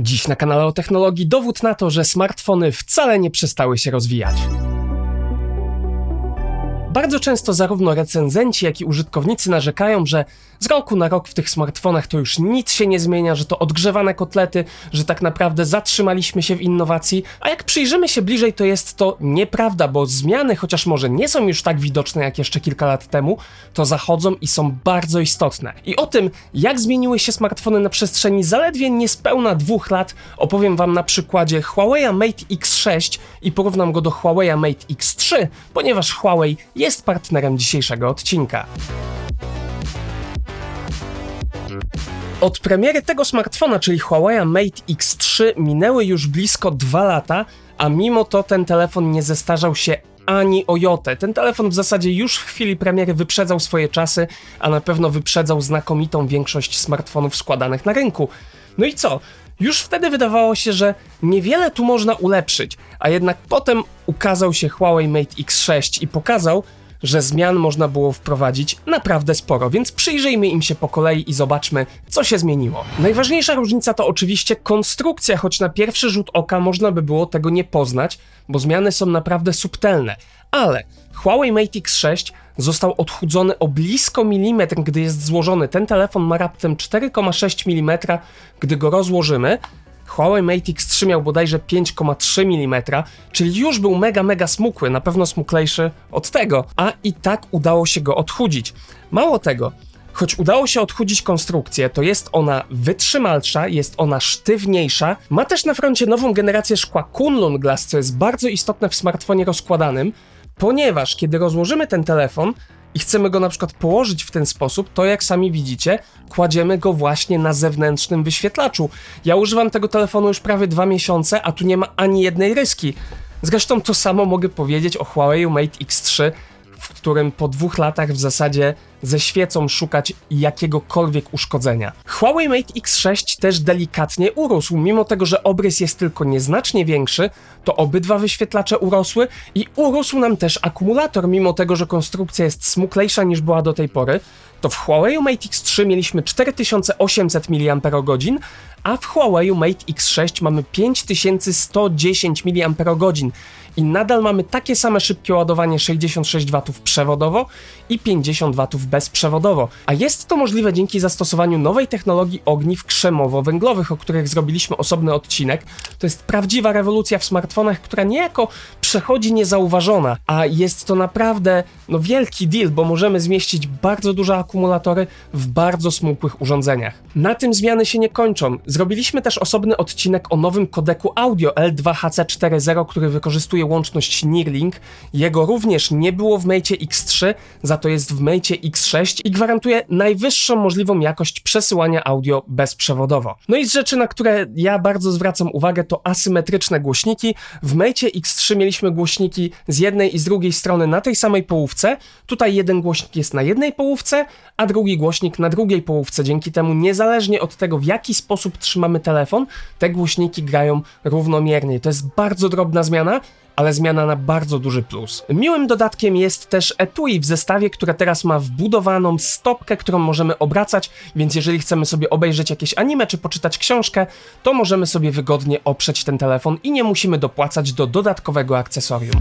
Dziś na kanale o technologii dowód na to, że smartfony wcale nie przestały się rozwijać. Bardzo często zarówno recenzenci, jak i użytkownicy narzekają, że z roku na rok w tych smartfonach to już nic się nie zmienia, że to odgrzewane kotlety, że tak naprawdę zatrzymaliśmy się w innowacji, a jak przyjrzymy się bliżej, to jest to nieprawda, bo zmiany, chociaż może nie są już tak widoczne jak jeszcze kilka lat temu, to zachodzą i są bardzo istotne. I o tym, jak zmieniły się smartfony na przestrzeni zaledwie niespełna dwóch lat, opowiem Wam na przykładzie Huawei Mate X6 i porównam go do Huawei Mate X3, ponieważ Huawei jest partnerem dzisiejszego odcinka. Od premiery tego smartfona, czyli Huawei Mate X3, minęły już blisko dwa lata, a mimo to ten telefon nie zestarzał się ani o jotę. Ten telefon w zasadzie już w chwili premiery wyprzedzał swoje czasy, a na pewno wyprzedzał znakomitą większość smartfonów składanych na rynku. No i co? Już wtedy wydawało się, że niewiele tu można ulepszyć, a jednak potem ukazał się Huawei Mate X6 i pokazał, że zmian można było wprowadzić naprawdę sporo, więc przyjrzyjmy im się po kolei i zobaczmy, co się zmieniło. Najważniejsza różnica to oczywiście konstrukcja, choć na pierwszy rzut oka można by było tego nie poznać, bo zmiany są naprawdę subtelne. Ale Huawei Mate X6 został odchudzony o blisko milimetr, gdy jest złożony. Ten telefon ma raptem 4,6 mm, gdy go rozłożymy, Huawei Mate X3 miał bodajże 5,3 mm, czyli już był mega, mega smukły, na pewno smuklejszy od tego, a i tak udało się go odchudzić. Mało tego, Choć udało się odchudzić konstrukcję, to jest ona wytrzymalsza, jest ona sztywniejsza, ma też na froncie nową generację szkła Kunlun Glass, co jest bardzo istotne w smartfonie rozkładanym, ponieważ kiedy rozłożymy ten telefon, i chcemy go na przykład położyć w ten sposób, to jak sami widzicie, kładziemy go właśnie na zewnętrznym wyświetlaczu. Ja używam tego telefonu już prawie dwa miesiące, a tu nie ma ani jednej ryski. Zresztą to samo mogę powiedzieć o Huawei Mate X3, w którym po dwóch latach w zasadzie ze świecą szukać jakiegokolwiek uszkodzenia. Huawei Mate X6 też delikatnie urósł, mimo tego, że obrys jest tylko nieznacznie większy, to obydwa wyświetlacze urosły i urósł nam też akumulator, mimo tego, że konstrukcja jest smuklejsza niż była do tej pory. To w Huawei Mate X3 mieliśmy 4800 mAh, a w Huawei Mate X6 mamy 5110 mAh i nadal mamy takie same szybkie ładowanie 66 W przewodowo i 50 W bezprzewodowo. A jest to możliwe dzięki zastosowaniu nowej technologii ogniw krzemowo-węglowych, o których zrobiliśmy osobny odcinek. To jest prawdziwa rewolucja w smartfonach, która niejako przechodzi niezauważona, a jest to naprawdę no, wielki deal, bo możemy zmieścić bardzo duże akumulatory w bardzo smukłych urządzeniach. Na tym zmiany się nie kończą. Zrobiliśmy też osobny odcinek o nowym kodeku audio L2HC40, który wykorzystuje łączność Neuralink. Jego również nie było w Mate X3, za to jest w Mate X6 i gwarantuje najwyższą możliwą jakość przesyłania audio bezprzewodowo. No i z rzeczy, na które ja bardzo zwracam uwagę, to asymetryczne głośniki. W Mate X3 mieliśmy głośniki z jednej i z drugiej strony na tej samej połówce. Tutaj jeden głośnik jest na jednej połówce, a drugi głośnik na drugiej połówce. Dzięki temu, niezależnie od tego, w jaki sposób trzymamy telefon, te głośniki grają równomiernie. To jest bardzo drobna zmiana, ale zmiana na bardzo duży plus. Miłym dodatkiem jest też etui w zestawie, które teraz ma wbudowaną stopkę, którą możemy obracać, więc jeżeli chcemy sobie obejrzeć jakieś anime czy poczytać książkę, to możemy sobie wygodnie oprzeć ten telefon i nie musimy dopłacać do dodatkowego akcesorium.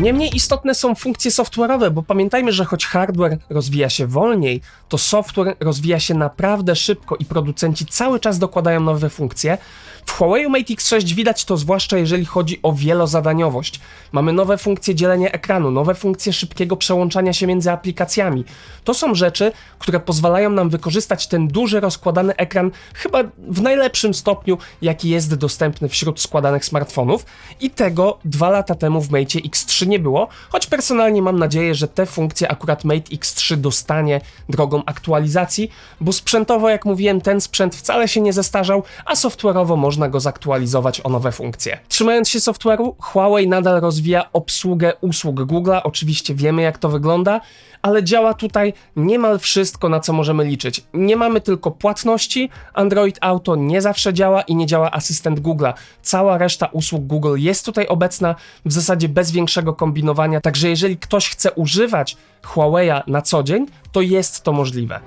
Niemniej istotne są funkcje software'owe, bo pamiętajmy, że choć hardware rozwija się wolniej, to software rozwija się naprawdę szybko i producenci cały czas dokładają nowe funkcje. W Huawei Mate X6 widać to zwłaszcza jeżeli chodzi o wielozadaniowość. Mamy nowe funkcje dzielenia ekranu, nowe funkcje szybkiego przełączania się między aplikacjami. To są rzeczy, które pozwalają nam wykorzystać ten duży rozkładany ekran chyba w najlepszym stopniu, jaki jest dostępny wśród składanych smartfonów i tego dwa lata temu w Mate X3 nie było, choć personalnie mam nadzieję, że te funkcje akurat Mate X3 dostanie drogą aktualizacji, bo sprzętowo, jak mówiłem, ten sprzęt wcale się nie zestarzał, a software'owo można go zaktualizować o nowe funkcje. Trzymając się software'u, Huawei nadal rozwija obsługę usług Google'a, oczywiście wiemy jak to wygląda, ale działa tutaj niemal wszystko, na co możemy liczyć. Nie mamy tylko płatności, Android Auto nie zawsze działa i nie działa asystent Google'a. Cała reszta usług Google jest tutaj obecna, w zasadzie bez większego kombinowania, także jeżeli ktoś chce używać Huawei'a na co dzień, to jest to możliwe.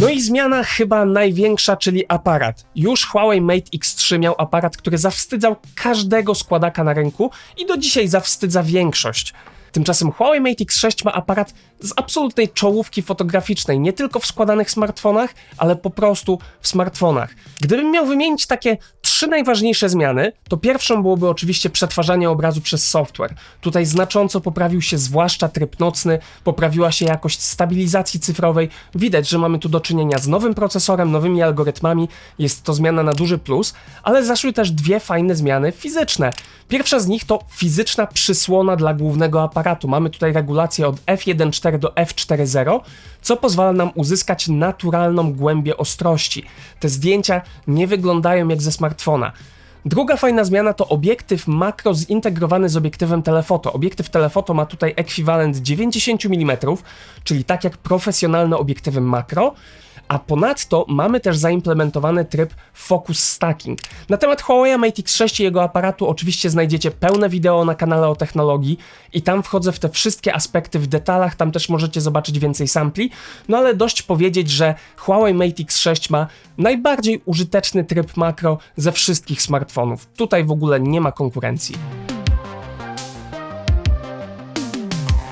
No i zmiana chyba największa, czyli aparat. Już Huawei Mate X3 miał aparat, który zawstydzał każdego składaka na rynku i do dzisiaj zawstydza większość. Tymczasem Huawei Mate X6 ma aparat z absolutnej czołówki fotograficznej, nie tylko w składanych smartfonach, ale po prostu w smartfonach. Gdybym miał wymienić takie trzy najważniejsze zmiany, to pierwszą byłoby oczywiście przetwarzanie obrazu przez software. Tutaj znacząco poprawił się zwłaszcza tryb nocny, poprawiła się jakość stabilizacji cyfrowej. Widać, że mamy tu do czynienia z nowym procesorem, nowymi algorytmami. Jest to zmiana na duży plus, ale zaszły też dwie fajne zmiany fizyczne. Pierwsza z nich to fizyczna przysłona dla głównego aparatu. Mamy tutaj regulację od f1.4 do f4.0, co pozwala nam uzyskać naturalną głębię ostrości. Te zdjęcia nie wyglądają jak ze smartfona. Druga fajna zmiana to obiektyw makro zintegrowany z obiektywem telefoto. Obiektyw telefoto ma tutaj ekwiwalent 90 mm, czyli tak jak profesjonalne obiektywy makro, a ponadto mamy też zaimplementowany tryb Focus Stacking. Na temat Huawei Mate X6 i jego aparatu oczywiście znajdziecie pełne wideo na kanale o technologii i tam wchodzę w te wszystkie aspekty w detalach, tam też możecie zobaczyć więcej sampli, no ale dość powiedzieć, że Huawei Mate X6 ma najbardziej użyteczny tryb makro ze wszystkich smartfonów. Tutaj w ogóle nie ma konkurencji.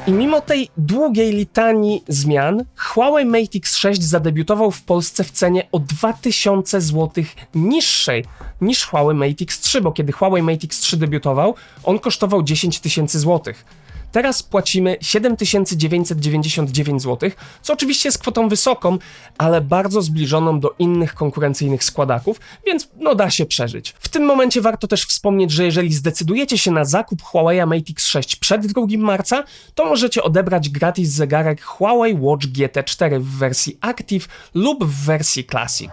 I mimo tej długiej litanii zmian, Huawei Mate X6 zadebiutował w Polsce w cenie o 2000 zł niższej niż Huawei Mate X3, bo kiedy Huawei Mate X3 debiutował, on kosztował 10 tysięcy złotych. Teraz płacimy 7999 zł, co oczywiście jest kwotą wysoką, ale bardzo zbliżoną do innych konkurencyjnych składaków, więc no da się przeżyć. W tym momencie warto też wspomnieć, że jeżeli zdecydujecie się na zakup Huawei Mate X6 przed 2 marca, to możecie odebrać gratis zegarek Huawei Watch GT4 w wersji Active lub w wersji Classic.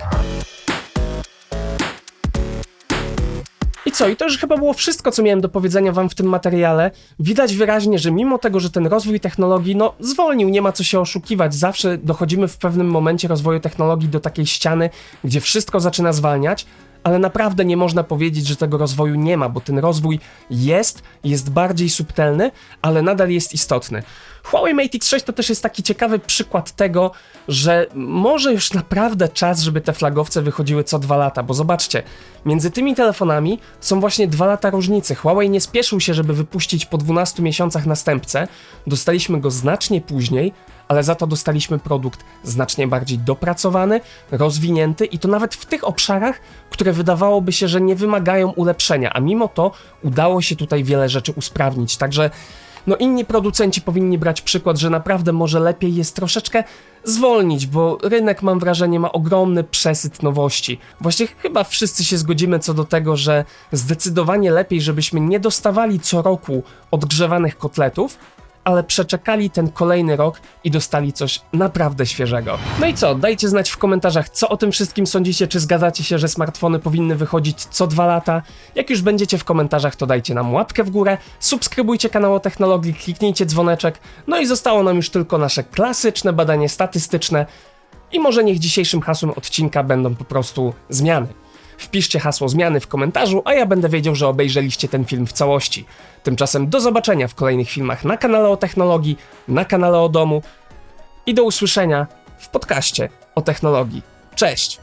I co? I to już chyba było wszystko, co miałem do powiedzenia wam w tym materiale. Widać wyraźnie, że mimo tego, że ten rozwój technologii, no, zwolnił, nie ma co się oszukiwać. Zawsze dochodzimy w pewnym momencie rozwoju technologii do takiej ściany, gdzie wszystko zaczyna zwalniać, ale naprawdę nie można powiedzieć, że tego rozwoju nie ma, bo ten rozwój jest, jest bardziej subtelny, ale nadal jest istotny. Huawei Mate X6 to też jest taki ciekawy przykład tego, że może już naprawdę czas, żeby te flagowce wychodziły co dwa lata, bo zobaczcie, między tymi telefonami są właśnie dwa lata różnicy. Huawei nie spieszył się, żeby wypuścić po 12 miesiącach następcę, dostaliśmy go znacznie później, ale za to dostaliśmy produkt znacznie bardziej dopracowany, rozwinięty i to nawet w tych obszarach, które wydawałoby się, że nie wymagają ulepszenia, a mimo to udało się tutaj wiele rzeczy usprawnić. Także no inni producenci powinni brać przykład, że naprawdę może lepiej jest troszeczkę zwolnić, bo rynek mam wrażenie ma ogromny przesyt nowości. Właśnie chyba wszyscy się zgodzimy co do tego, że zdecydowanie lepiej, żebyśmy nie dostawali co roku odgrzewanych kotletów, ale przeczekali ten kolejny rok i dostali coś naprawdę świeżego. No i co, dajcie znać w komentarzach, co o tym wszystkim sądzicie, czy zgadzacie się, że smartfony powinny wychodzić co dwa lata. Jak już będziecie w komentarzach, to dajcie nam łapkę w górę, subskrybujcie kanał o technologii, kliknijcie dzwoneczek, no i zostało nam już tylko nasze klasyczne badanie statystyczne i może niech dzisiejszym hasłem odcinka będą po prostu zmiany. Wpiszcie hasło zmiany w komentarzu, a ja będę wiedział, że obejrzeliście ten film w całości. Tymczasem do zobaczenia w kolejnych filmach na kanale o technologii, na kanale o domu i do usłyszenia w podcaście o technologii. Cześć!